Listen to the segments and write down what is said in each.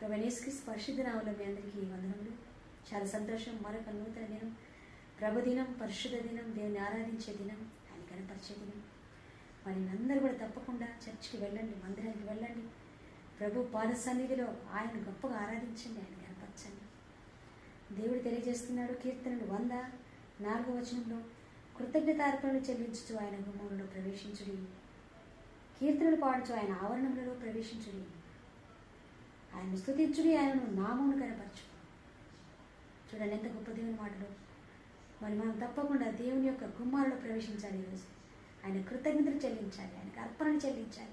ప్రభనేశ్కి పరిశుద్ధ నామలో మీ అందరికీ వందనములు. చాలా సంతోషం. మరొక నూతన దినం ప్రభు దినం పరిశుద్ధ దినం దేవుని ఆరాధించే దినం ఆయన కనపరిచే దినం. మరి అందరూ కూడా తప్పకుండా చర్చికి వెళ్ళండి మందిరానికి వెళ్ళండి. ప్రభు పాద సన్నిధిలో ఆయన గొప్పగా ఆరాధించండి ఆయన కనపరచండి. దేవుడు తెలియజేస్తున్నాడు కీర్తనలు వంద నాలుగో వచనంలో కృతజ్ఞతార్పణలు చెల్లించుచు ఆయన గుమ్మంలో ప్రవేశించుడి. కీర్తనలు పాడుచు ఆయన ఆవరణంలో ప్రవేశించుడి. ఆయన స్థుతించుడి ఆయనను నామమును కనపరచు. చూడండి ఎంత గొప్ప దేవుని మాటలు. మరి మనం తప్పకుండా దేవుని యొక్క గుమ్మాలలో ప్రవేశించాలి ఈరోజు. ఆయన కృతజ్ఞతలు చెల్లించాలి ఆయనకు అర్పణలు చెల్లించాలి.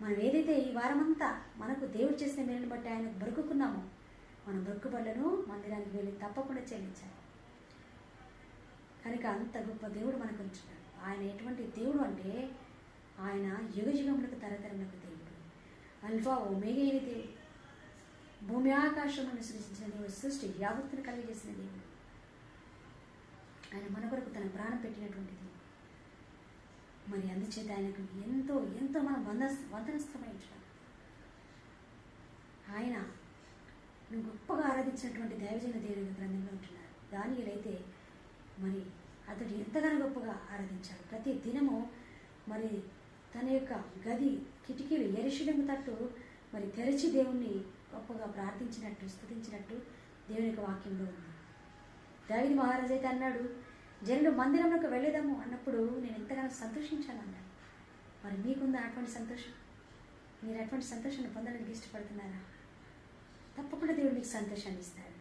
మనం ఏదైతే ఈ వారమంతా మనకు దేవుడు చేసిన మేలును బట్టి ఆయన బ్రతుకున్నామో మనం బ్రతుకుబడులను మందిరానికి వెళ్ళి తప్పకుండా చెల్లించాలి. కనుక అంత గొప్ప దేవుడు మనకు ఉంటున్నాడు ఆయన ఎటువంటి దేవుడు అంటే ఆయన యుగ యుగములకు తరతరములకు దేవుడు. అల్ఫా ఒమేగా అయిన దేవుడు భూమి ఆకాశమును సృష్టించిన దేవుడు సృష్టి యావత్తును కలిగజేసిన దేవుడు. ఆయన మన కొరకు తన ప్రాణం పెట్టినటువంటి దేవుడు మరి అందుచేత ఆయనకు ఎంతో ఎంతో మనం వంద వందనస్థమైంచాలి ఆయన నువ్వు గొప్పగా ఆరాధించినటువంటి దైవజన దేవుని గ్రంథంలో ఉంటున్నారు దానిలైతే మరి అతడు ఎంతగానో గొప్పగా ఆరాధించాడు. ప్రతి దినము మరి తన యొక్క గది కిటికీలు ఎరిశిలము తట్టు మరి తెరిచి దేవుణ్ణి గొప్పగా ప్రార్థించినట్టు స్థుతించినట్టు దేవుని యొక్క వాక్యంలో ఉంది. దావిది మహారాజ్ అయితే అన్నాడు జనులు మందిరంలోకి వెళ్ళేదాము అన్నప్పుడు నేను ఎంతగానో సంతోషించాను అన్నాడు మరి మీకుందా అటువంటి సంతోషం? మీరు అటువంటి సంతోషాన్ని పొందడానికి ఇష్టపడుతున్నారా? తప్పకుండా దేవుడు మీకు సంతోషాన్ని ఇస్తాడు.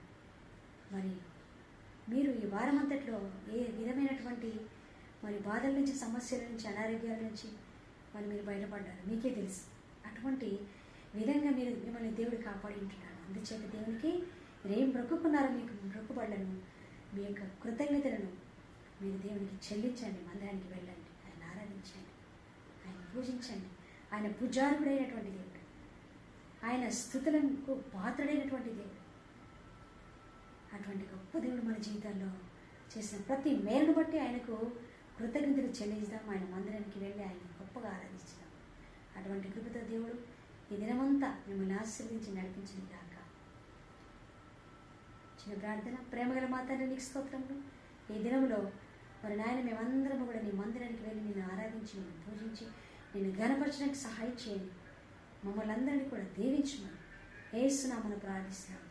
మరి మీరు ఈ వారం అంతట్లో ఏ విధమైనటువంటి మరి బాధల నుంచి సమస్యల నుంచి అనారోగ్యాల నుంచి మరి మీరు బయటపడ్డారు. మీకే తెలుసు. అటువంటి విధంగా మీరు మిమ్మల్ని దేవుడు కాపాడి ఉంటున్నాడు అందుచేత దేవునికి మీరేం ఏం మీకు బ్రొక్కుబడ్లను మీ యొక్క కృతజ్ఞతలను మీరు దేవునికి చెల్లించండి మందిరానికి వెళ్ళండి ఆయన ఆరాధించండి ఆయన పూజించండి. ఆయన పూజారుడైనటువంటి దేవుడు. ఆయన స్థుతులకు పాత్రుడైనటువంటి దేవుడు. అటువంటి గొప్ప దేవుడు మన జీవితాల్లో చేసిన ప్రతి మేలును బట్టి ఆయనకు కృతజ్ఞతలు చెల్లిస్తాం ఆయన మందిరానికి వెళ్ళి ఆయన గొప్పగా ఆరాధించడం అటువంటి కృపతో దేవుడు ఈ దినమంతా మిమ్మల్ని ఆశీర్వించి నడిపించిన కాక చిన్న ప్రార్థన ప్రేమగల మాతాన్ని నీకు స్తోత్రంలో ఈ దినంలో మరి నాయన మేమందరం కూడా నీ మందిరానికి వెళ్ళి నిన్ను ఆరాధించి నిన్ను పూజించి నిన్ను ఘనపరచడానికి సహాయం చేయండి. మమ్మల్ని అందరినీ కూడా దీవించమని ఏసునామను ప్రార్థిస్తున్నాం